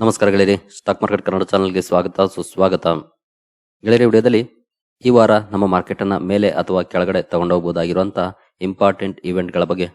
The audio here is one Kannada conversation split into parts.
ನಮಸ್ಕಾರ ಗೆಳೆಯರಿ ಸ್ಟಾಕ್ ಮಾರ್ಕೆಟ್ ಕನ್ನಡ ಚಾನಲ್ಗೆ ಸ್ವಾಗತ, ಸುಸ್ವಾಗತ. ಗೆಳೆಯರಿ, ವಿಡಿಯೋದಲ್ಲಿ ಈ ವಾರ ನಮ್ಮ ಮಾರ್ಕೆಟ್ ಅನ್ನ ಮೇಲೆ ಅಥವಾ ಕೆಳಗಡೆ ತಗೊಂಡೋಗಬಹುದಾಗಿರುವಂತಹ ಇಂಪಾರ್ಟೆಂಟ್ ಇವೆಂಟ್ಗಳ ಬಗ್ಗೆ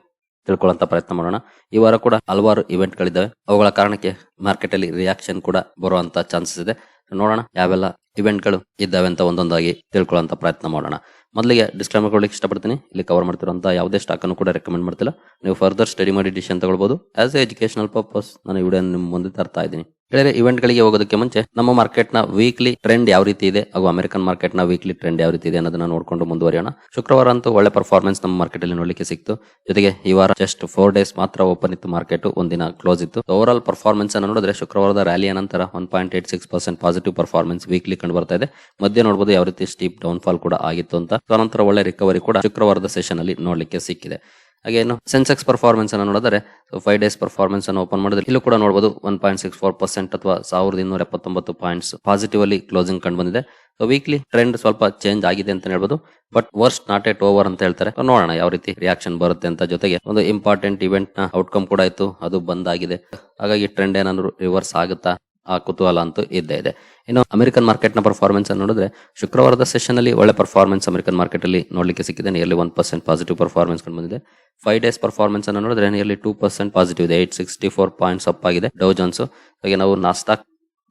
ತಿಳ್ಕೊಳ್ಳುವಂತ ಪ್ರಯತ್ನ ಮಾಡೋಣ. ಈ ವಾರ ಕೂಡ ಹಲವಾರು ಇವೆಂಟ್ಗಳಿದ್ದಾವೆ ಅವುಗಳ ಕಾರಣಕ್ಕೆ ಮಾರ್ಕೆಟ್ ಅಲ್ಲಿ ರಿಯಾಕ್ಷನ್ ಕೂಡ ಬರುವಂತ ಚಾನ್ಸಸ್ ಇದೆ. ನೋಡೋಣ, ಯಾವೆಲ್ಲ ಇವೆಂಟ್ಗಳು ಇದ್ದಾವೆ ಅಂತ ಒಂದೊಂದಾಗಿ ತಿಳ್ಕೊಳ್ಳೋಂಥ ಪ್ರಯತ್ನ ಮಾಡೋಣ. ಮೊದಲಿಗೆ ಡಿಸ್ಕ್ಲೈಮರ್ ಕೊಡ್ಲಿಕ್ಕೆ ಇಷ್ಟಪಡ್ತೀನಿ. ಇಲ್ಲಿ ಕವರ್ ಮಾಡ್ತಿರುವಂತಹ ಯಾವುದೇ ಸ್ಟಾಕ್ ಅನ್ನು ಕೂಡ ರೆಕಮೆಂಡ್ ಮಾಡ್ತಿಲ್ಲ. ನೀವು ಫರ್ದರ್ ಸ್ಟಡಿ ಮಾಡಿ ಡಿಸಿಷನ್ ತಗೊಳ್ಬೋದು. ಆಸ್ ಎ ಎಜುಕೇಶನಲ್ ಪರ್ಪಸ್ ನಾನು ಈ ವಿಡಿಯೋ ನಿಮ್ಮ ಮುಂದೆ ತರ್ತಾ ಇದ್ದೀನಿ. ಬೇರೆ ಇವೆಂಟ್ ಗಳಿಗೆ ಹೋಗೋದಕ್ಕೆ ಮುಂಚೆ ನಮ್ಮ ಮಾರ್ಕೆಟ್ನ ವೀಕ್ಲಿ ಟ್ರೆಂಡ್ ಯಾವ ರೀತಿ ಇದೆ ಹಾಗೂ ಅಮೆರಿಕನ್ ಮಾರ್ಕೆಟ್ನ ವೀಕ್ಲಿ ಟ್ರೆಂಡ್ ಯಾವ ರೀತಿ ಇದೆ ಅನ್ನೋದನ್ನ ನೋಡ್ಕೊಂಡು ಮುಂದುವರಿಯೋಣ. ಶುಕ್ರವಾರ ಅಂತೂ ಒಳ್ಳೆ ಪರ್ಫಾರ್ಮೆನ್ಸ್ ನಮ್ಮ ಮಾರ್ಕೆಟ್ ಅಲ್ಲಿ ನೋಡಲಿಕ್ಕೆ ಸಿಕ್ತು. ಜೊತೆಗೆ ಈ ವಾರ ಜಸ್ಟ್ ಫೋರ್ ಡೇಸ್ ಮಾತ್ರ ಓಪನ್ ಇತ್ತು ಮಾರ್ಕೆಟ್ ಒಂದಿನ ಕ್ಲೋಸ್ ಇತ್ತು. ಓವರ್ ಆಲ್ ಪರ್ಫಾರ್ಮೆನ್ಸ್ ಅನ್ನು ನೋಡಿದ್ರೆ ಶುಕ್ರವಾರದ ರ್ಯಾಲಿಯ ನಂತರ one point eight six percent positive performance weekly ಕಂಡು ಬರ್ತಾ ಇದೆ. ಮಧ್ಯೆ ನೋಡಬಹುದು ಯಾವ ರೀತಿ ಸ್ಟೀಪ್ ಡೌನ್ ಫಾಲ್ ಕೂಡ ಆಗಿತ್ತು ಅಂತ. ನಂತರ ಒಳ್ಳೆ ರಿಕವರಿ ಕೂಡ ಶುಕ್ರವಾರದ ಸೆಷನ್ ಅಲ್ಲಿ ನೋಡಲಿಕ್ಕೆ ಸಿಕ್ಕಿದೆ. ಹಾಗೆ ಏನು ಸೆನ್ಸೆಕ್ಸ್ ಪರ್ಫಾರ್ಮೆನ್ಸ್ ಅನ್ನು ನೋಡಿದ್ರೆ ಫೈವ್ ಡೇಸ್ ಪರ್ಫಾರ್ಮೆನ್ಸ್ ಅನ್ನು ಓಪನ್ ಮಾಡಿದ್ರೆ ಇಲ್ಲೂ ಕೂಡ ನೋಡಬಹುದು one point six four percent ಅಥವಾ ಸಾವಿರದ ಇನ್ನೂರ ಎಪ್ಪತ್ತೊಂಬತ್ತು ಪಾಯಿಂಟ್ಸ್ ಪಾಸಿಟಿವ್ ಅಲ್ಲಿ ಕ್ಲೋಸಿಂಗ್ ಕಂಡು ಬಂದಿದೆ. ಸೊ ವೀಕ್ಲಿ ಟ್ರೆಂಡ್ ಸ್ವಲ್ಪ ಚೇಂಜ್ ಆಗಿದೆ ಅಂತ ಹೇಳ್ಬೋದು. But worst not yet over ಅಂತ ಹೇಳ್ತಾರೆ. ನೋಡೋಣ ಯಾವ ರೀತಿ ರಿಯಾಕ್ಷನ್ ಬರುತ್ತೆ ಅಂತ ಜೊತೆಗೆ ಒಂದು ಇಂಪಾರ್ಟೆಂಟ್ ಇವೆಂಟ್ನ ಔಟ್ಕಮ್ ಕೂಡ ಇತ್ತು ಅದು ಬಂದ್ ಆಗಿದೆ. ಹಾಗಾಗಿ ಟ್ರೆಂಡ್ ಏನಾದ್ರು ರಿವರ್ಸ್ ಆಗುತ್ತಾ? ಆ ಕುತೂಹಲ ಅಂತೂ ಇದ್ದೇ ಇದೆ. ಇನ್ನು ಅಮೆರಿಕನ್ ಮಾರ್ಕೆಟ್ನ ಪರ್ಫಾರ್ಮೆನ್ಸ್ ಅನ್ನು ನೋಡಿದ್ರೆ ಶುಕ್ರವಾರದ ಸೆಷನ್ ಅಲ್ಲಿ ಒಳ್ಳೆ ಪರ್ಫಾರ್ಮೆನ್ಸ್ ಅಮೆರಿಕನ್ ಮಾರ್ಕೆಟ್ ಅಲ್ಲಿ ನೋಡ್ಲಿಕ್ಕೆ ಸಿಕ್ಕಿದೆ. Nearly one percent positive performance ಕಂಡು ಬಂದಿದೆ. ಫೈವ್ ಡೇಸ್ ಪರ್ಫಾರ್ಮೆನ್ಸ್ ಅನ್ನು ನೋಡಿದ್ರೆ ನಿಯರ್ಲಿ ಟೂ ಪರ್ಸೆಂಟ್ ಪಾಸಿಟಿವ್ ಇದೆ. Eight sixty four points up ಆಗಿದೆ. ಡೌ ಜೋನ್ಸ್ ಹಾಗೆ ನಾವು ನಾಸ್ಟಾಕ್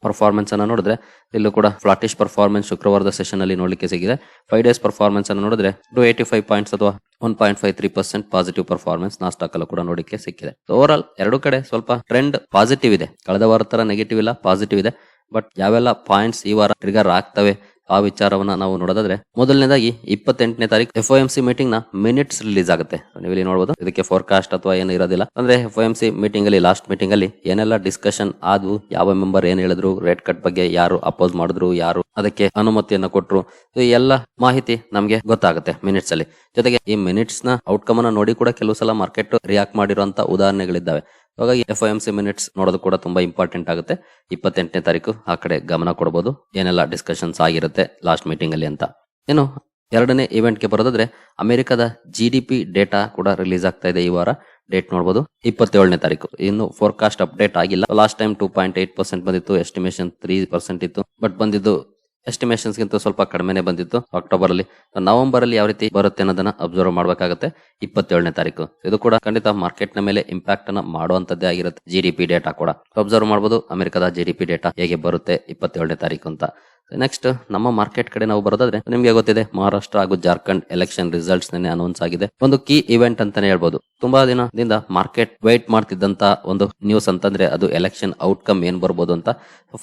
ಪರ್ಫಾರ್ಮೆನ್ಸ್ ಅನ್ನು ನೋಡಿದ್ರೆ ಇಲ್ಲೂ ಕೂಡ ಫ್ಲಾಟಿಶ್ ಪರ್ಫಾರ್ಮೆನ್ಸ್ ಶುಕ್ರವಾರದ ಸೆಷನ್ ಅಲ್ಲಿ ನೋಡಲಿಕ್ಕೆ ಸಿಗಿದೆ. ಫೈವ್ ಡೇಸ್ ಪರ್ಫಾರ್ಮೆನ್ಸ್ ಅನ್ನು ನೋಡಿದ್ರೆ ಟು ಏಟಿ ಫೈವ್ ಪಾಯಿಂಟ್ಸ್ ಅಥವಾ one point five three percent positive performance Nasdaq ಅಲ್ಲೂ ಕೂಡ ನೋಡಲಿಕ್ಕೆ ಸಿಕ್ಕಿದೆ. ಓವರ್ ಆಲ್ ಎರಡು ಕಡೆ ಸ್ವಲ್ಪ ಟ್ರೆಂಡ್ ಪಾಸಿಟಿವ್ ಇದೆ. ಕಳೆದ ವಾರ ತರ ನೆಗೆಟಿವ್ ಇಲ್ಲ ಪಾಸಿಟಿವ್ ಇದೆ. ಬಟ್ ಯಾವೆಲ್ಲ ಪಾಯಿಂಟ್ಸ್ ಈ ವಾರ ಟ್ರಿಗರ್ ಆಗ್ತವೆ ಆ ವಿಚಾರವನ್ನ ನಾವು ನೋಡೋದಾದ್ರೆ ಮೊದಲನೇದಾಗಿ ಇಪ್ಪತ್ತೆಂಟನೇ ತಾರೀಕು ಎಫ್ ಎಂ ಸಿ ಮೀಟಿಂಗ್ನ ಮಿನಿಟ್ಸ್ ರಿಲೀಸ್ ಆಗುತ್ತೆ. ನೀವು ಇಲ್ಲಿ ನೋಡಬಹುದು ಇದಕ್ಕೆ ಫೋರ್ಕಾಸ್ಟ್ ಅಥವಾ ಏನು ಇರೋದಿಲ್ಲ. ಅಂದ್ರೆ ಎಫ್ ಎಂ ಸಿ ಮೀಟಿಂಗ್ ಅಲ್ಲಿ ಲಾಸ್ಟ್ ಮೀಟಿಂಗ್ ಅಲ್ಲಿ ಏನೆಲ್ಲ ಡಿಸ್ಕಷನ್ ಆದ್ವು, ಯಾವ ಮೆಂಬರ್ ಏನ್ ಹೇಳಿದ್ರು ರೇಟ್ ಕಟ್ ಬಗ್ಗೆ ಯಾರು ಅಪೋಸ್ ಮಾಡಿದ್ರು, ಯಾರು ಅದಕ್ಕೆ ಅನುಮತಿಯನ್ನ ಕೊಟ್ಟರು ಈ ಎಲ್ಲ ಮಾಹಿತಿ ನಮಗೆ ಗೊತ್ತಾಗುತ್ತೆ ಮಿನಿಟ್ಸ್ ಅಲ್ಲಿ. ಜೊತೆಗೆ ಈ ಮಿನಿಟ್ಸ್ನ ಔಟ್ಕಮ್ ಅನ್ನ ನೋಡಿ ಕೂಡ ಕೆಲವು ಸಲ ಮಾರ್ಕೆಟ್ ರಿಯಾಕ್ಟ್ ಮಾಡಿರುವಂತ ಉದಾಹರಣೆಗಳಿದ್ದಾವೆ. ಹಾಗಾಗಿ ಎಫ್ ಎಂ ಸಿ ಮಿನಿಟ್ಸ್ ನೋಡೋದು ಕೂಡ ತುಂಬಾ ಇಂಪಾರ್ಟೆಂಟ್ ಆಗುತ್ತೆ. ಇಪ್ಪತ್ತೆಂಟನೇ ತಾರೀಕು ಆ ಕಡೆ ಗಮನ ಕೊಡಬಹುದು ಏನೆಲ್ಲ ಡಿಸ್ಕಷನ್ಸ್ ಆಗಿರುತ್ತೆ ಲಾಸ್ಟ್ ಮೀಟಿಂಗ್ ಅಲ್ಲಿ ಅಂತ. ಏನು ಎರಡನೇ ಇವೆಂಟ್ಗೆ ಬರೋದಾದ್ರೆ ಅಮೆರಿಕದ ಜಿ ಡಿ ಪಿ ಡೇಟಾ ಕೂಡ ರಿಲೀಸ್ ಆಗ್ತಾ ಇದೆ ಈ ವಾರ. ಡೇಟ್ ನೋಡಬಹುದು ಇಪ್ಪತ್ತೇಳನೇ ತಾರೀಕು. ಇನ್ನು ಫೋರ್ಕಾಸ್ಟ್ ಅಪ್ಡೇಟ್ ಆಗಿಲ್ಲ. Last time two point eight percent ಬಂದಿತ್ತು. ಎಸ್ಟಿಮೇಶನ್ ತ್ರೀ ಪರ್ಸೆಂಟ್ ಇತ್ತು. ಬಟ್ ಬಂದಿದ್ದು ಎಸ್ಟಿಮೇಷನ್ಸ್ ಗಿಂತ ಸ್ವಲ್ಪ ಕಡಿಮೆನೆ ಬಂದಿತ್ತು. ಅಕ್ಟೋಬರ್ ಅಲ್ಲಿ ನವೆಂಬರ್ ಅಲ್ಲಿ ಯಾವ ರೀತಿ ಬರುತ್ತೆ ಅನ್ನೋದನ್ನ ಅಬ್ಸರ್ವ್ ಮಾಡಬೇಕಾಗುತ್ತೆ. ಇಪ್ಪತ್ತೇಳನೇ ತಾರೀಕು. ಇದು ಕೂಡ ಖಂಡಿತ ಮಾರ್ಕೆಟ್ನ ಮೇಲೆ ಇಂಪ್ಯಾಕ್ಟ್ ಅನ್ನ ಮಾಡುವಂತದ್ದೇ ಆಗಿರುತ್ತೆ. ಜಿ ಡಿ ಪಿ ಡೇಟಾ ಕೂಡ. ಅಬ್ಸರ್ವ್ ಮಾಡಬಹುದು ಅಮೆರಿಕದ ಜಿ ಡಿ ಪಿ ಡೇಟಾ ಹೇಗೆ ಬರುತ್ತೆ ಇಪ್ಪತ್ತೇಳನೇ ತಾರೀಕು ಅಂತ. ನೆಕ್ಸ್ಟ್ ನಮ್ಮ ಮಾರ್ಕೆಟ್ ಕಡೆ ನಾವು ಬರೋದಾದ್ರೆ ನಿಮ್ಗೆ ಗೊತ್ತಿದೆ ಮಹಾರಾಷ್ಟ್ರ ಹಾಗೂ ಜಾರ್ಖಂಡ್ ಎಲೆಕ್ಷನ್ ರಿಸಲ್ಟ್ಸ್ ನಿನ್ನೆ ಅನೌನ್ಸ್ ಆಗಿದೆ. ಒಂದು ಕೀ ಇವೆಂಟ್ ಅಂತಾನೆ ಹೇಳ್ಬೋದು. ತುಂಬಾ ದಿನದಿಂದ ಮಾರ್ಕೆಟ್ ವೈಟ್ ಮಾಡ್ತಿದ್ದಂತ ಒಂದು ನ್ಯೂಸ್ ಅಂತಂದ್ರೆ ಅದು ಎಲೆಕ್ಷನ್ ಔಟ್ಕಮ್ ಏನ್ ಬರ್ಬೋದು ಅಂತ.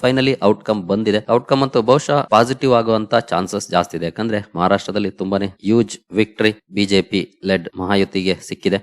ಫೈನಲಿ ಔಟ್ಕಮ್ ಬಂದಿದೆ. ಔಟ್ಕಮ್ ಅಂತೂ ಬಹುಶಃ ಪಾಸಿಟಿವ್ ಆಗುವಂತ ಚಾನ್ಸಸ್ ಜಾಸ್ತಿ ಇದೆ. ಯಾಕಂದ್ರೆ ಮಹಾರಾಷ್ಟ್ರದಲ್ಲಿ ತುಂಬಾನೇ ಹ್ಯೂಜ್ ವಿಕ್ಟರಿ ಬಿಜೆಪಿ ಲೆಡ್ ಮಹಾಯುತಿಗೆ ಸಿಕ್ಕಿದೆ.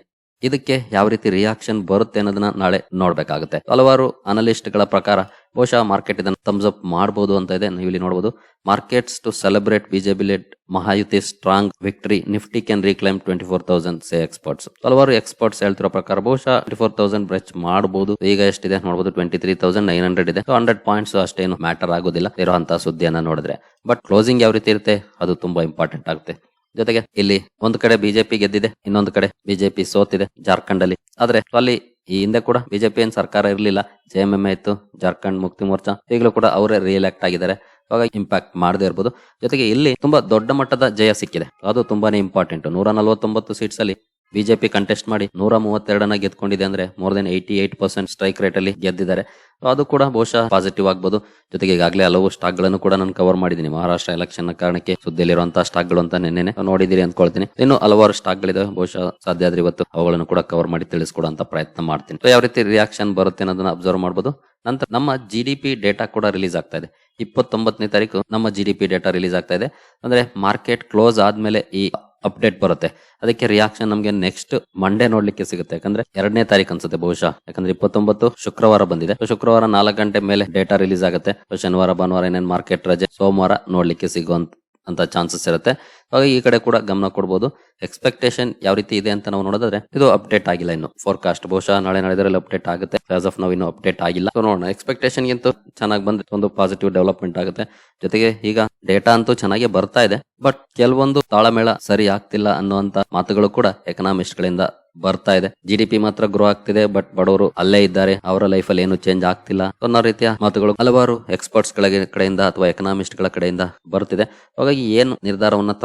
ಇದಕ್ಕೆ ಯಾವ ರೀತಿ ರಿಯಾಕ್ಷನ್ ಬರುತ್ತೆ ಅನ್ನೋದನ್ನ ನಾಳೆ ನೋಡ್ಬೇಕಾಗುತ್ತೆ. ಹಲವಾರು ಅನಲಿಸ್ಟ್ಗಳ ಪ್ರಕಾರ ಬಹುಶಃ ಮಾರ್ಕೆಟ್ ಇದನ್ನ ಥಮ್ಸ್ ಅಪ್ ಮಾಡಬಹುದು ಅಂತ ಇದೆ, ನೀವು ಇಲ್ಲಿ ನೋಡಬಹುದು markets to celebrate BJP led Mahayuti strong victory Nifty can reclaim twenty four thousand say experts ಹಲವಾರು ಎಕ್ಸ್ಪರ್ಟ್ಸ್ ಹೇಳ್ತಿರೋ ಪ್ರಕಾರ ಬಹುಶಃ ಟ್ವೆಂಟಿ ಫೋರ್ ತೌಸಂಡ್ ಬ್ರೆಚ್ ಮಾಡಬಹುದು ಈಗ ಎಷ್ಟಿದೆ ನೋಡಬಹುದು twenty three thousand nine hundred ಇದೆ ಹಂಡ್ರೆಡ್ ಪಾಯಿಂಟ್ಸ್ ಅಷ್ಟೇನು ಮ್ಯಾಟರ್ ಆಗೋದಿಲ್ಲ ಇರುವಂತಹ ಸುದ್ದಿಯನ್ನ ನೋಡಿದ್ರೆ. ಬಟ್ ಕ್ಲೋಸಿಂಗ್ ಯಾವ ರೀತಿ ಇರುತ್ತೆ, ಅದು ತುಂಬಾ ಇಂಪಾರ್ಟೆಂಟ್ ಆಗುತ್ತೆ. ಜೊತೆಗೆ ಇಲ್ಲಿ ಒಂದು ಕಡೆ ಬಿಜೆಪಿ ಗೆದ್ದಿದೆ, ಇನ್ನೊಂದು ಕಡೆ ಬಿಜೆಪಿ ಸೋತಿದೆ ಜಾರ್ಖಂಡ್ ಅಲ್ಲಿ ಆದ್ರೆ ಅಲ್ಲಿ ಈ ಹಿಂದೆ ಕೂಡ ಬಿಜೆಪಿ ಏನ್ ಸರ್ಕಾರ ಇರಲಿಲ್ಲ, ಜೆ ಎಂ ಇತ್ತು ಜಾರ್ಖಂಡ್ ಮುಕ್ತಿ ಮೋರ್ಚಾ, ಈಗಲೂ ಕೂಡ ಅವರೇ ರಿಎಲೆಕ್ಟ್ ಆಗಿದ್ದಾರೆ. ಇವಾಗ ಇಂಪ್ಯಾಕ್ಟ್ ಮಾಡದೇ ಇರ್ಬೋದು. ಜೊತೆಗೆ ಇಲ್ಲಿ ತುಂಬಾ ದೊಡ್ಡ ಮಟ್ಟದ ಜಯ ಸಿಕ್ಕಿದೆ. ಅದು ತುಂಬಾನೇ ಇಂಪಾರ್ಟೆಂಟ್ ನೂರ ನಲವತ್ತೊಂಬತ್ತು ಸೀಟ್ಸ್ ಅಲ್ಲಿ ಬಿಜೆಪಿ ಕಂಟೆಸ್ಟ್ ಮಾಡಿ ನೂರ ಮೂವತ್ತೆರಡನ ಗೆದ್ಕೊಂಡಿದೆ ಅಂದ್ರೆ more than eighty eight percent strike rate ಅಲ್ಲಿ ಗೆದ್ದಿದ್ದಾರೆ. ಅದು ಕೂಡ ಬಹುಶಃ ಪಾಸಿಟಿವ್ ಆಗ್ಬೋದು. ಜೊತೆಗೆ ಈಗಾಗಲೇ ಹಲವು ಸ್ಟಾಕ್ಗಳನ್ನು ಕೂಡ ನಾನು ಕವರ್ ಮಾಡಿದ್ದೀನಿ. ಮಹಾರಾಷ್ಟ್ರ ಎಲೆಕ್ಷನ್ನ ಕಾರಣಕ್ಕೆ ಸುದ್ದಿಯಲ್ಲಿರುವಂತಹ ಸ್ಟಾಕ್ಗಳು ಅಂತ ನಿನ್ನೆ ನೋಡಿದಿರಿ ಅಂದ್ಕೊಳ್ತೀನಿ. ಇನ್ನು ಹಲವಾರು ಸ್ಟಾಕ್ ಗಳಿದೆ ಬಹುಶಃ ಸಾಧ್ಯ ಆದ್ರೆ ಇವತ್ತು ಅವುಗಳನ್ನು ಕೂಡ ಕವರ್ ಮಾಡಿ ತಿಳಿಸ್ಕೊಡುವಂತ ಪ್ರಯತ್ನ ಮಾಡ್ತೀನಿ. ಯಾವ ರೀತಿ ರಿಯಾಕ್ಷನ್ ಬರುತ್ತೆ ಅನ್ನೋದನ್ನ ಅಬ್ಸರ್ವ್ ಮಾಡಬಹುದು ನಂತರ ನಮ್ಮ ಜಿ ಡಿ ಪಿ ಡೇಟಾ ಕೂಡ ರಿಲೀಸ್ ಆಗ್ತಾ ಇದೆ. ಇಪ್ಪತ್ತೊಂಬತ್ತನೇ ತಾರೀಕು ನಮ್ಮ G D P data release ಆಗ್ತಾ ಇದೆ. ಅಂದ್ರೆ ಮಾರ್ಕೆಟ್ ಕ್ಲೋಸ್ ಆದ್ಮೇಲೆ ಈ ಅಪ್ಡೇಟ್ ಬರುತ್ತೆ. ಅದಕ್ಕೆ ರಿಯಾಕ್ಷನ್ ನಮಗೆ ನೆಕ್ಸ್ಟ್ ಮಂಡೇ ನೋಡ್ಲಿಕ್ಕೆ ಸಿಗುತ್ತೆ. ಯಾಕಂದ್ರೆ ಎರಡನೇ ತಾರೀಕು ಅನ್ಸುತ್ತೆ ಬಹುಶಃ. ಯಾಕಂದ್ರೆ ಇಪ್ಪತ್ತೊಂಬತ್ತು ಶುಕ್ರವಾರ ಬಂದಿದೆ. ಶುಕ್ರವಾರ ನಾಲ್ಕು ಗಂಟೆ ಮೇಲೆ ಡೇಟಾ ರಿಲೀಸ್ ಆಗುತ್ತೆ. ಶನಿವಾರ, ಭಾನುವಾರ ಏನೇನು ಮಾರ್ಕೆಟ್ ರಜೆ? ಸೋಮವಾರ ನೋಡ್ಲಿಕ್ಕೆ ಸಿಗುವಂತ ಚಾನ್ಸಸ್ ಇರುತ್ತೆ. ಹಾಗಾಗಿ ಈ ಕಡೆ ಕೂಡ ಗಮನ ಕೊಡಬಹುದು ಎಕ್ಸ್ಪೆಕ್ಟೇಷನ್ ಯಾವ ರೀತಿ ಇದೆ ಅಂತ ನಾವು ನೋಡೋದಾದ್ರೆ, ಇದು ಅಪ್ಡೇಟ್ ಆಗಿಲ್ಲ ಇನ್ನು. ಫೋರ್ಕಾಸ್ಟ್ ಬಹುಶಃ ನಾಳೆ ನಾಳೆದರಲ್ಲಿ ಅಪ್ಡೇಟ್ ಆಗುತ್ತೆ. ಆಸ್ ಆಫ್ ನಾವು ಇನ್ನು ಅಪ್ಡೇಟ್ ಆಗಿಲ್ಲ. ನೋಡೋಣ. ಎಕ್ಸ್ಪೆಕ್ಟೇಷನ್ ಗಿಂತ ಚೆನ್ನಾಗಿ ಬಂದ್ರೆ ಒಂದು ಪಾಸಿಟಿವ್ ಡೆವಲಪ್ಮೆಂಟ್ ಆಗುತ್ತೆ. ಜೊತೆಗೆ ಈಗ ಡೇಟಾ ಅಂತೂ ಚೆನ್ನಾಗಿ ಬರ್ತಾ ಇದೆ. ಬಟ್ ಕೆಲವೊಂದು ತಾಳಮೇಳ ಸರಿ ಆಗ್ತಿಲ್ಲ ಅನ್ನುವಂತ ಮಾತುಗಳು ಕೂಡ ಎಕನಾಮಿಸ್ಟ್ ಗಳಿಂದ ಬರ್ತಾ ಇದೆ. ಜಿ ಡಿ ಪಿ ಮಾತ್ರ ಗ್ರೋ ಆಗ್ತಿದೆ ಬಟ್ ಬಡವರು ಅಲ್ಲೇ ಇದ್ದಾರೆ. ಅವರ ಲೈಫ್ ಅಲ್ಲಿ ಏನು ಚೇಂಜ್ ಆಗ್ತಿಲ್ಲ ಅನ್ನೋ ರೀತಿಯ ಮಾತುಗಳು ಹಲವಾರು ಎಕ್ಸ್ಪರ್ಟ್ಸ್ಗಳ ಕಡೆಯಿಂದ ಅಥವಾ ಎಕನಾಮಿಸ್ಟ್ಗಳ ಕಡೆಯಿಂದ ಬರ್ತಿದೆ. ಹಾಗಾಗಿ ಏನು ನಿರ್ಧಾರವನ್ನ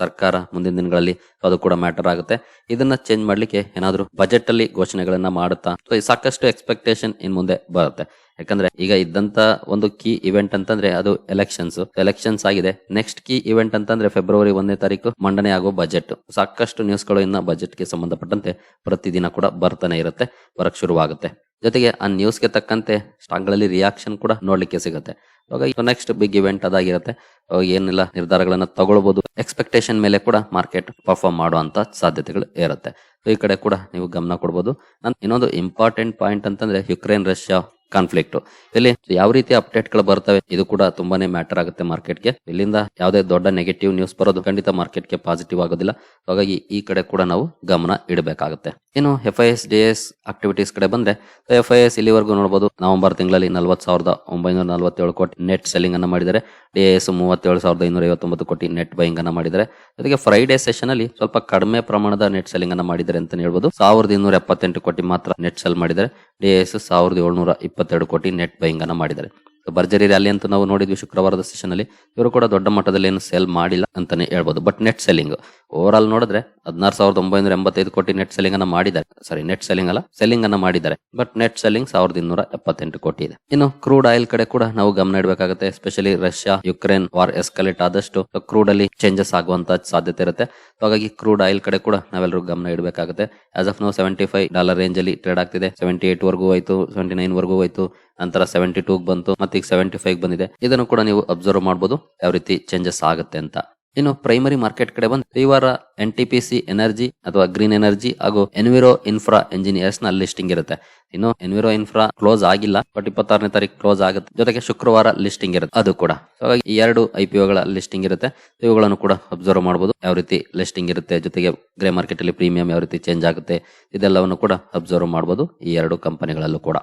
ಸರ್ಕಾರ ಮುಂದಿನ ದಿನಗಳಲ್ಲಿ ಅದು ಕೂಡ ಮ್ಯಾಟರ್ ಆಗುತ್ತೆ. ಇದನ್ನ ಚೇಂಜ್ ಮಾಡ್ಲಿಕ್ಕೆ ಏನಾದ್ರು ಬಜೆಟ್ ಅಲ್ಲಿ ಘೋಷಣೆಗಳನ್ನ ಮಾಡುತ್ತಾ? ಸಾಕಷ್ಟು ಎಕ್ಸ್ಪೆಕ್ಟೇಷನ್ ಇನ್ ಮುಂದೆ ಬರುತ್ತೆ. ಯಾಕಂದ್ರೆ ಈಗ ಇದ್ದಂತ ಒಂದು ಕೀ ಇವೆಂಟ್ ಅಂತಂದ್ರೆ ಅದು ಎಲೆಕ್ಷನ್ಸ್ ಎಲೆಕ್ಷನ್ಸ್ ಆಗಿದೆ. ನೆಕ್ಸ್ಟ್ ಕೀ ಇವೆಂಟ್ ಅಂತಂದ್ರೆ ಫೆಬ್ರವರಿ ಒಂದನೇ ತಾರೀಕು ಮಂಡನೆ ಆಗೋ ಬಜೆಟ್ ಸಾಕಷ್ಟು ನ್ಯೂಸ್ಗಳು ಇನ್ನ ಬಜೆಟ್ಗೆ ಸಂಬಂಧಪಟ್ಟಂತೆ ಪ್ರತಿದಿನ ಕೂಡ ಬರ್ತಾನೆ ಇರುತ್ತೆ. ಬರಕ್ ಶುರುವಾಗುತ್ತೆ. ಜೊತೆಗೆ ಆ ನ್ಯೂಸ್ಗೆ ತಕ್ಕಂತೆ ಸ್ಟಾಕ್ಗಳಲ್ಲಿ ರಿಯಾಕ್ಷನ್ ಕೂಡ ನೋಡ್ಲಿಕ್ಕೆ ಸಿಗುತ್ತೆ. ಇವಾಗ ನೆಕ್ಸ್ಟ್ ಬಿಗ್ ಇವೆಂಟ್ ಅದಾಗಿರುತ್ತೆ. ಅವಾಗ ಏನೆಲ್ಲ, ನಿರ್ಧಾರಗಳನ್ನ ತಗೊಳ್ಬಹುದು ಎಕ್ಸ್ಪೆಕ್ಟೇಷನ್ ಮೇಲೆ ಕೂಡ ಮಾರ್ಕೆಟ್ ಪರ್ಫಾರ್ಮ್ ಮಾಡುವಂತ ಸಾಧ್ಯತೆಗಳು ಇರುತ್ತೆ. ಈ ಕಡೆ ಕೂಡ ನೀವು ಗಮನ ಕೊಡಬಹುದು ನನ್ ಇನ್ನೊಂದು ಇಂಪಾರ್ಟೆಂಟ್ ಪಾಯಿಂಟ್ ಅಂತಂದ್ರೆ ಯುಕ್ರೇನ್ ರಷ್ಯಾ ಕಾನ್ಫ್ಲಿಕ್ಟ್ ಇಲ್ಲಿ ಯಾವ ರೀತಿ ಅಪ್ಡೇಟ್ಗಳು ಬರ್ತವೆ, ಇದು ಕೂಡ ತುಂಬಾನೇ ಮ್ಯಾಟರ್ ಆಗುತ್ತೆ ಮಾರ್ಕೆಟ್ಗೆ. ಇಲ್ಲಿಂದ ಯಾವುದೇ ದೊಡ್ಡ ನೆಗೆಟಿವ್ ನ್ಯೂಸ್ ಬರೋದು ಖಂಡಿತ ಮಾರ್ಕೆಟ್ಗೆ ಪಾಸಿಟಿವ್ ಆಗೋದಿಲ್ಲ. ಹಾಗಾಗಿ ಈ ಕಡೆ ಕೂಡ ನಾವು ಗಮನ ಇಡಬೇಕಾಗುತ್ತೆ. ಇನ್ನು F I S D S activities ಕಡೆ ಬಂದ್ರೆ ಎಫ್ ಐ ಎಸ್ ಇಲ್ಲಿವರೆಗೂ ನೋಡಬಹುದು ನವೆಂಬರ್ ತಿಂಗಳಲ್ಲಿ ನಲವತ್ತು ಸಾವಿರದ ಒಂಬೈನೂರ ನಲವತ್ತೇಳು ಕೋಟಿ ನೆಟ್ ಸೆಲ್ಲಿಂಗ್ ಅನ್ನ ಮಾಡಿದರೆ ಡಿ ಎಸ್ ಮೂವತ್ತೇಳು ಸಾವಿರದ ಇನ್ನೂರ ಐವತ್ತೊಂಬತ್ತು ಕೋಟಿ ನೆಟ್ ಬೈಯಿಂಗ್ ಅನ್ನ ಮಾಡಿದರೆ ಜೊತೆಗೆ ಫ್ರೈಡೆ ಸೆಷನ್ ಅಲ್ಲಿ ಸ್ವಲ್ಪ ಕಡಿಮೆ ಪ್ರಮಾಣದ ನೆಟ್ ಸೆಲ್ಲಿಂಗ್ ಅನ್ನ ಮಾಡಿದ್ದಾರೆ ಅಂತ ಹೇಳ್ಬೋದು. ಸಾವಿರದ ಇನ್ನೂರ ಎಪ್ಪತ್ತೆಂಟು ಕೋಟಿ ಮಾತ್ರ ನೆಟ್ ಸೆಲ್ ಮಾಡಿದರೆ ಡಿ ಎಸ್ ಸಾವಿರದ ಏಳ್ನೂರ ಇಪ್ಪತ್ತೆರಡು ಕೋಟಿ ನೆಟ್ ಬೈಯಿಂಗ್ ಅನ್ನ ಮಾಡಿದ್ದಾರೆ. ಭರ್ಜರಿ ರ್ಯಾಲಿ ಅಂತ ನಾವು ನೋಡಿದ್ವಿ ಶುಕ್ರವಾರದ ಸೆಷನ್ ಅಲ್ಲಿ. ಇವರು ಕೂಡ ದೊಡ್ಡ ಮಟ್ಟದಲ್ಲಿ ಏನು ಸೇಲ್ ಮಾಡಿಲ್ಲ ಅಂತಾನೆ ಹೇಳ್ಬೋದು. But net selling over all ನೋಡಿದ್ರೆ ಹದಿನಾರು ಸಾವಿರದ ಒಂಬೈನೂರ ಎಂಬತ್ತೈದು ಕೋಟಿ ನೆಟ್ ಸೆಲ್ಲಿಂಗ್ ಅನ್ನ ಮಾಡಿದ್ದಾರೆ. ಸಾರಿ ನೆಟ್ ಸೆಲ್ಲಿಂಗ್ ಅಲ್ಲ ಸೆಲ್ಲಿಂಗ್ ಅನ್ನ ಮಾಡಿದ್ದಾರೆ. ಬಟ್ ನೆಟ್ ಸೆಲ್ಲಿಂಗ್ ಸಾವಿರದ ಇನ್ನೂರ ಎಪ್ಪತ್ತೆಂಟು ಕೋಟಿ ಇದೆ. ಇನ್ನು ಕ್ರೂಡ್ ಆಯಿಲ್ ಕಡೆ ಕೂಡ ನಾವು ಗಮನ ಇಡಬೇಕಾಗುತ್ತೆ. Especially Russia Ukraine war escalate ಆದಷ್ಟು ಕ್ರೂಡ್ ಅಲ್ಲಿ ಚೇಂಜಸ್ ಆಗುವಂತ ಸಾಧ್ಯತೆ ಇರುತ್ತೆ. ಹಾಗಾಗಿ ಕ್ರೂಡ್ ಆಯಿಲ್ ಕಡೆ ಕೂಡ ನಾವೆಲ್ಲರೂ ಗಮನ ಇಡಬೇಕಾಗುತ್ತೆ. As of now seventy five dollar range ಅಲ್ಲಿ ಟ್ರೇಡ್ ಆಗ್ತಿದೆ. ಸೆವೆಂಟಿ ಏಟ್ ವರ್ಗೂ ಹೋಯ್ತು ಸೆವೆಂಟಿ ನೈನ್ ವರ್ಗೂ ಹೋಯ್ತು. ನಂತರ ಸೆವೆಂಟಿ ಟೂ ಬಂತು, ಮತ್ತೆ ಈಗ ಸೆವೆಂಟಿ ಫೈವ್ ಬಂದಿದೆ. ಇದನ್ನು ಕೂಡ ನೀವು ಅಬ್ಸರ್ವ್ ಮಾಡಬಹುದು ಯಾವ ರೀತಿ ಚೇಂಜಸ್ ಆಗುತ್ತೆ ಅಂತ. ಇನ್ನು ಪ್ರೈಮರಿ ಮಾರ್ಕೆಟ್ ಕಡೆ ಬಂದು, ಈ ವಾರ N T P C energy ಅಥವಾ ಗ್ರೀನ್ ಎನರ್ಜಿ ಹಾಗೂ ಎನ್ವಿರೋ ಇನ್ಫ್ರಾ ಎಂಜಿನಿಯರ್ಸ್ನ ಲಿಸ್ಟಿಂಗ್ ಇರುತ್ತೆ. ಇನ್ನು ಎನ್ವಿರೋ ಇನ್ಫ್ರಾ ಕ್ಲೋಸ್ ಆಗಿಲ್ಲ ಬಟ್ ಇಪ್ಪತ್ತಾರನೇ ತಾರೀಕು ಕ್ಲೋಸ್ ಆಗುತ್ತೆ. ಜೊತೆಗೆ ಶುಕ್ರವಾರ ಲಿಸ್ಟಿಂಗ್ ಇರುತ್ತೆ, ಅದು ಕೂಡ. ಹಾಗಾಗಿ ಈ ಎರಡು ಐ ಪಿ ಒಗಳ ಲಿಸ್ಟಿಂಗ್ ಇರುತ್ತೆ. ಇವುಗಳನ್ನು ಕೂಡ ಅಬ್ಸರ್ವ್ ಮಾಡಬಹುದು ಯಾವ ರೀತಿ ಲಿಸ್ಟಿಂಗ್ ಇರುತ್ತೆ, ಜೊತೆಗೆ ಗ್ರೇ ಮಾರ್ಕೆಟ್ ಅಲ್ಲಿ ಪ್ರೀಮಿಯಂ ಯಾವ ರೀತಿ ಚೇಂಜ್ ಆಗುತ್ತೆ, ಇದೆಲ್ಲವನ್ನು ಕೂಡ ಅಬ್ಸರ್ವ್ ಮಾಡಬಹುದು ಈ ಎರಡು ಕಂಪನಿಗಳಲ್ಲೂ ಕೂಡ.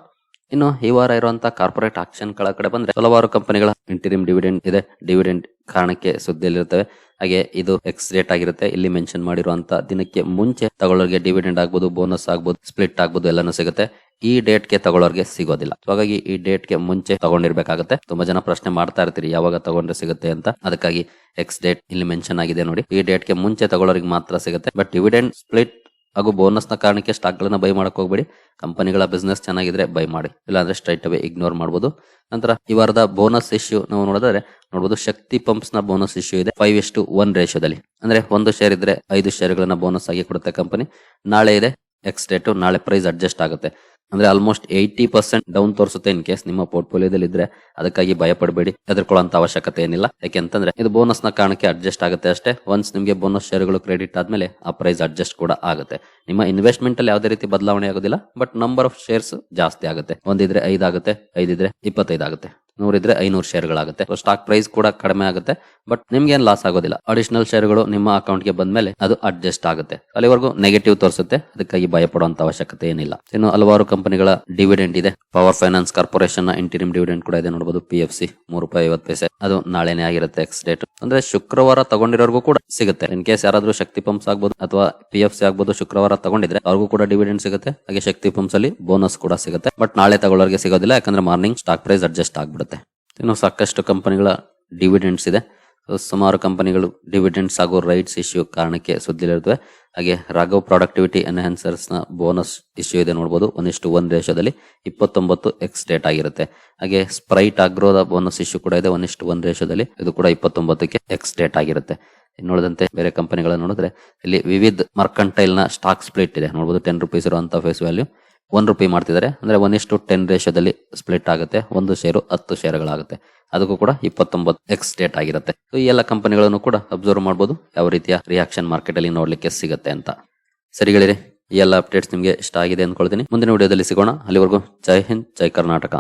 ಇನ್ನು ಈ ವಾರ ಇರುವಂತಹ ಕಾರ್ಪೊರೇಟ್ ಆಕ್ಷನ್ಗಳ ಕಡೆ ಬಂದ್ರೆ ಹಲವಾರು ಕಂಪನಿಗಳ ಇಂಟಿರಿಯಂ ಡಿವಿಡೆಂಡ್ ಇದೆ. ಡಿವಿಡೆಂಡ್ ಕಾರಣಕ್ಕೆ ಸುದ್ದಿಯಲ್ಲಿರುತ್ತವೆ. ಹಾಗೆ ಇದು ಎಕ್ಸ್ ಡೇಟ್ ಆಗಿರುತ್ತೆ. ಇಲ್ಲಿ ಮೆನ್ಷನ್ ಮಾಡಿರುವಂತ ದಿನಕ್ಕೆ ಮುಂಚೆ ತಗೊಳ್ಳೋರಿಗೆ ಡಿವಿಡೆಂಡ್ ಆಗ್ಬೋದು ಬೋನಸ್ ಆಗ್ಬೋದು ಸ್ಪ್ಲಿಟ್ ಆಗ್ಬೋದು, ಎಲ್ಲಾನು ಸಿಗುತ್ತೆ. ಈ ಡೇಟ್ಗೆ ತಗೊಳ್ಳೋರಿಗೆ ಸಿಗೋದಿಲ್ಲ. ಹಾಗಾಗಿ ಈ ಡೇಟ್ಗೆ ಮುಂಚೆ ತಗೊಂಡಿರ್ಬೇಕಾಗುತ್ತೆ. ತುಂಬಾ ಜನ ಪ್ರಶ್ನೆ ಮಾಡ್ತಾ ಇರ್ತೀರಿ, ಯಾವಾಗ ತಗೊಂಡ್ರೆ ಸಿಗುತ್ತೆ ಅಂತ. ಅದಕ್ಕಾಗಿ ಎಕ್ಸ್ ಡೇಟ್ ಇಲ್ಲಿ ಮೆನ್ಷನ್ ಆಗಿದೆ ನೋಡಿ. ಈ ಡೇಟ್ಗೆ ಮುಂಚೆ ತಗೊಳ್ಳೋರಿಗೆ ಮಾತ್ರ ಸಿಗುತ್ತೆ. ಬಟ್ ಡಿವಿಡೆಂಡ್ ಸ್ಪ್ಲಿಟ್ ಹಾಗೂ ಬೋನಸ್ನ ಕಾರಣಕ್ಕೆ ಸ್ಟಾಕ್ಗಳನ್ನ ಬೈ ಮಾಡಕ್ ಹೋಗ್ಬೇಡಿ. ಕಂಪನಿಗಳ ಬಿಸ್ನೆಸ್ ಚೆನ್ನಾಗಿದ್ರೆ ಬೈ ಮಾಡಿ. ಇಲ್ಲಾಂದ್ರೆ ಸ್ಟ್ರೈಟ್ ಅವೇ ಇಗ್ನೋರ್ ಮಾಡಬಹುದು ನಂತರ ಈ ವಾರದ ಬೋನಸ್ ಇಶ್ಯೂ ನಾವು ನೋಡಿದ್ರೆ ನೋಡಬಹುದು ಶಕ್ತಿ ಪಂಪ್ಸ್ನ ಬೋನಸ್ ಇಶ್ಯೂ ಇದೆ ಫೈವ್ ಎಷ್ಟು ಒನ್ ರೇಷಿಯೋದಲ್ಲಿ ಅಂದ್ರೆ ಒಂದು ಶೇರ್ ಇದ್ರೆ ಐದು ಶೇರ್ಗಳನ್ನ ಬೋನಸ್ ಆಗಿ ಕೊಡುತ್ತೆ ಕಂಪನಿ ನಾಳೆ ಇದೆ ಎಕ್ಸ್ ಡೇಟು ನಾಳೆ ಪ್ರೈಸ್ ಅಡ್ಜಸ್ಟ್ ಆಗುತ್ತೆ. ಅಂದ್ರೆ ಆಲ್ಮೋಸ್ಟ್ ಏಯ್ಟಿ ಪರ್ಸೆಂಟ್ ಡೌನ್ ತೋರಿಸುತ್ತೆ ಇನ್ ಕೇಸ್ ನಿಮ್ಮ ಪೋರ್ಟ್ಫೋಲಿಯೋದಲ್ಲಿ ಇದ್ರೆ ಅದಕ್ಕಾಗಿ ಭಯ ಪಡಬೇಡಿ ಹೆದರ್ಕೊಳ್ಳುವಂತ ಅವಶ್ಯಕತೆ ಏನಿಲ್ಲ. ಯಾಕೆಂತಂದ್ರೆ ಇದು ಬೋನಸ್ನ ಕಾರಣಕ್ಕೆ ಅಡ್ಜಸ್ಟ್ ಆಗುತ್ತೆ ಅಷ್ಟೇ. ಒನ್ಸ್ ನಿಮಗೆ ಬೋನಸ್ ಶೇರ್ಗಳು ಕ್ರೆಡಿಟ್ ಆದ್ಮೇಲೆ ಆ ಪ್ರೈಸ್ ಅಡ್ಜಸ್ಟ್ ಕೂಡ ಆಗುತ್ತೆ. ನಿಮ್ಮ ಇನ್ವೆಸ್ಟ್ಮೆಂಟ್ ಅಲ್ಲಿ ಯಾವುದೇ ರೀತಿ ಬದಲಾವಣೆ ಆಗೋದಿಲ್ಲ ಬಟ್ ನಂಬರ್ ಆಫ್ ಶೇರ್ಸ್ ಜಾಸ್ತಿ ಆಗುತ್ತೆ. ಒಂದಿದ್ರೆ ಐದಾಗುತ್ತೆ, ಐದಿದ್ರೆ ಇಪ್ಪತ್ತೈದು ಆಗುತ್ತೆ ನೂರಿದ್ರೆ ಐನೂರು ಶೇರ್ಗಳಾಗುತ್ತೆ ಸ್ಟಾಕ್ ಪ್ರೈಸ್ ಕೂಡ ಕಡಿಮೆ ಆಗುತ್ತೆ. ಬಟ್ ನಿಮ್ಗೆ ಏನ್ ಲಾಸ್ ಆಗೋದಿಲ್ಲ. ಅಡಿಷನಲ್ ಶೇರ್ಗಳು ನಿಮ್ಮ ಅಕೌಂಟ್ಗೆ ಬಂದ್ಮೇಲೆ ಅದು ಅಡ್ಜಸ್ಟ್ ಆಗುತ್ತೆ. ಅಲ್ಲಿವರೆಗೂ ನೆಗೆಟಿವ್ ತೋರಿಸುತ್ತೆ. ಅದಕ್ಕಾಗಿ ಭಯ ಪಡುವಂತ ಅವಶ್ಯಕತೆ ಏನಿಲ್ಲ. ಇನ್ನು ಹಲವಾರು ಕಂಪನಿಗಳ ಡಿವಿಡೆಂಟ್ ಇದೆ. ಪವರ್ ಫೈನಾನ್ಸ್ ಕಾರ್ಪೊರೇಷನ್ನ ಇಂಟಿರಿಮ್ ಡಿವಿಡೆಂಡ್ ಕೂಡ ಇದೆ. ನೋಡಬಹುದು ಪಿ ಎಫ್ ಸಿ ಮೂರು ರೂಪಾಯಿ ಐವತ್ತು ಪೈಸೆ. ಅದು ನಾಳೆನೇ ಆಗಿರುತ್ತೆ ಎಕ್ಸ್ ಡೇಟ್ ಅಂದ್ರೆ ಶುಕ್ರವಾರ ತಗೊಂಡಿರೋರ್ಗೂ ಕೂಡ ಸಿಗುತ್ತೆ. ಇನ್ ಕೇಸ್ ಯಾರಾದ್ರೂ ಶಕ್ತಿ ಪಂಪ್ಸ್ ಆಗ್ಬೋದು ಅಥವಾ ಪಿ ಎಫ್ ಸಿ ಆಗ್ಬೋದು ಶುಕ್ರವಾರ ತಗೊಂಡಿದ್ರೆ ಅವ್ರಿಗೂ ಕೂಡ ಡಿವಿಡೆಂಡ್ ಸಿಗುತ್ತೆ. ಹಾಗೆ ಶಕ್ತಿ ಪಂಪ್ಸ್ ಅಲ್ಲಿ ಬೋನಸ್ ಕೂಡ ಸಿಗುತ್ತೆ. ಬಟ್ ನಾಳೆ ತಗೊಳ್ಳೋರಿಗೆ ಸಿಗೋದಿಲ್ಲ. ಯಾಕಂದ್ರೆ ಮಾರ್ನಿಂಗ್ ಸ್ಟಾಕ್ ಪ್ರೈಸ್ ಅಡ್ಜಸ್ಟ್ ಆಗ್ಬಿಡುತ್ತೆ. ಇನ್ನು ಸಾಕಷ್ಟು ಕಂಪನಿಗಳ ಡಿವಿಡೆಂಡ್ಸ್ ಇದೆ. ಸುಮಾರು ಕಂಪನಿಗಳು ಡಿವಿಡೆಂಡ್ಸ್ ಹಾಗೂ ರೈಟ್ಸ್ ಇಶ್ಯೂ ಕಾರಣಕ್ಕೆ ಸುದ್ದಿಲಿರುತ್ತವೆ ಹಾಗೆ ರಾಘವ್ ಪ್ರಾಡಕ್ಟಿವಿಟಿ ಎನ್ಹಾನ್ಸರ್ಸ್ನ ಬೋನಸ್ ಇಶ್ಯೂ ಇದೆ ನೋಡಬಹುದು ಒಂದಿಷ್ಟು ಒನ್ ರೇಷದಲ್ಲಿ ಇಪ್ಪತ್ತೊಂಬತ್ತು ಎಕ್ಸ್ ಡೇಟ್ ಆಗಿರುತ್ತೆ. ಹಾಗೆ ಸ್ಪ್ರೈಟ್ ಆಗ್ರೋದ ಬೋನಸ್ ಇಶ್ಯೂ ಕೂಡ ಇದೆ. ಒಂದಿಷ್ಟು ಒನ್ ರೇಷದಲ್ಲಿ ಇದು ಕೂಡ ಇಪ್ಪತ್ತೊಂಬತ್ತಕ್ಕೆ ಎಕ್ಸ್ ಡೇಟ್ ಆಗಿರುತ್ತೆ. ನೋಡಿದಂತೆ ಬೇರೆ ಕಂಪನಿಗಳನ್ನು ನೋಡಿದ್ರೆ ಇಲ್ಲಿ ವಿವಿಧ ಮರ್ಕಂಟೈಲ್ನ ಸ್ಟಾಕ್ ಸ್ಪ್ಲಿಟ್ ಇದೆ. ನೋಡಬಹುದು ಟೆನ್ ರುಪೀಸ್ ಇರುವಂತಹ ಫೇಸ್ ವ್ಯಾಲ್ಯೂ ಒನ್ ರುಪಿ ಮಾಡ್ತಿದ್ದಾರೆ. ಅಂದ್ರೆ ಒನ್ ಇಷ್ಟು ಟೆನ್ ರೇಷದಲ್ಲಿ ಸ್ಪ್ಲಿಟ್ ಆಗುತ್ತೆ. ಒಂದು ಶೇರು ಹತ್ತು ಶೇರುಗಳಾಗುತ್ತೆ ಅದಕ್ಕೂ ಕೂಡ ಇಪ್ಪತ್ತೊಂಬತ್ತು ಎಕ್ಸ್ ಡೇಟ್ ಆಗಿರುತ್ತೆ. ಸೊ ಈ ಎಲ್ಲ ಕಂಪನಿಗಳನ್ನು ಕೂಡ ಅಬ್ಸರ್ವ್ ಮಾಡಬಹುದು ಯಾವ ರೀತಿಯ ರಿಯಾಕ್ಷನ್ ಮಾರ್ಕೆಟ್ ಅಲ್ಲಿ ನೋಡ್ಲಿಕ್ಕೆ ಸಿಗುತ್ತೆ ಅಂತ. ಸರಿಗಳಿರಿ ಈ ಎಲ್ಲ ಅಪ್ಡೇಟ್ಸ್ ನಿಮಗೆ ಇಷ್ಟ ಆಗಿದೆ ಅಂದ್ಕೊಳ್ತೀನಿ ಮುಂದಿನ ವಿಡಿಯೋದಲ್ಲಿ ಸಿಗೋಣ. ಅಲ್ಲಿವರೆಗೂ ಜೈ ಹಿಂದ್, ಜೈ ಕರ್ನಾಟಕ.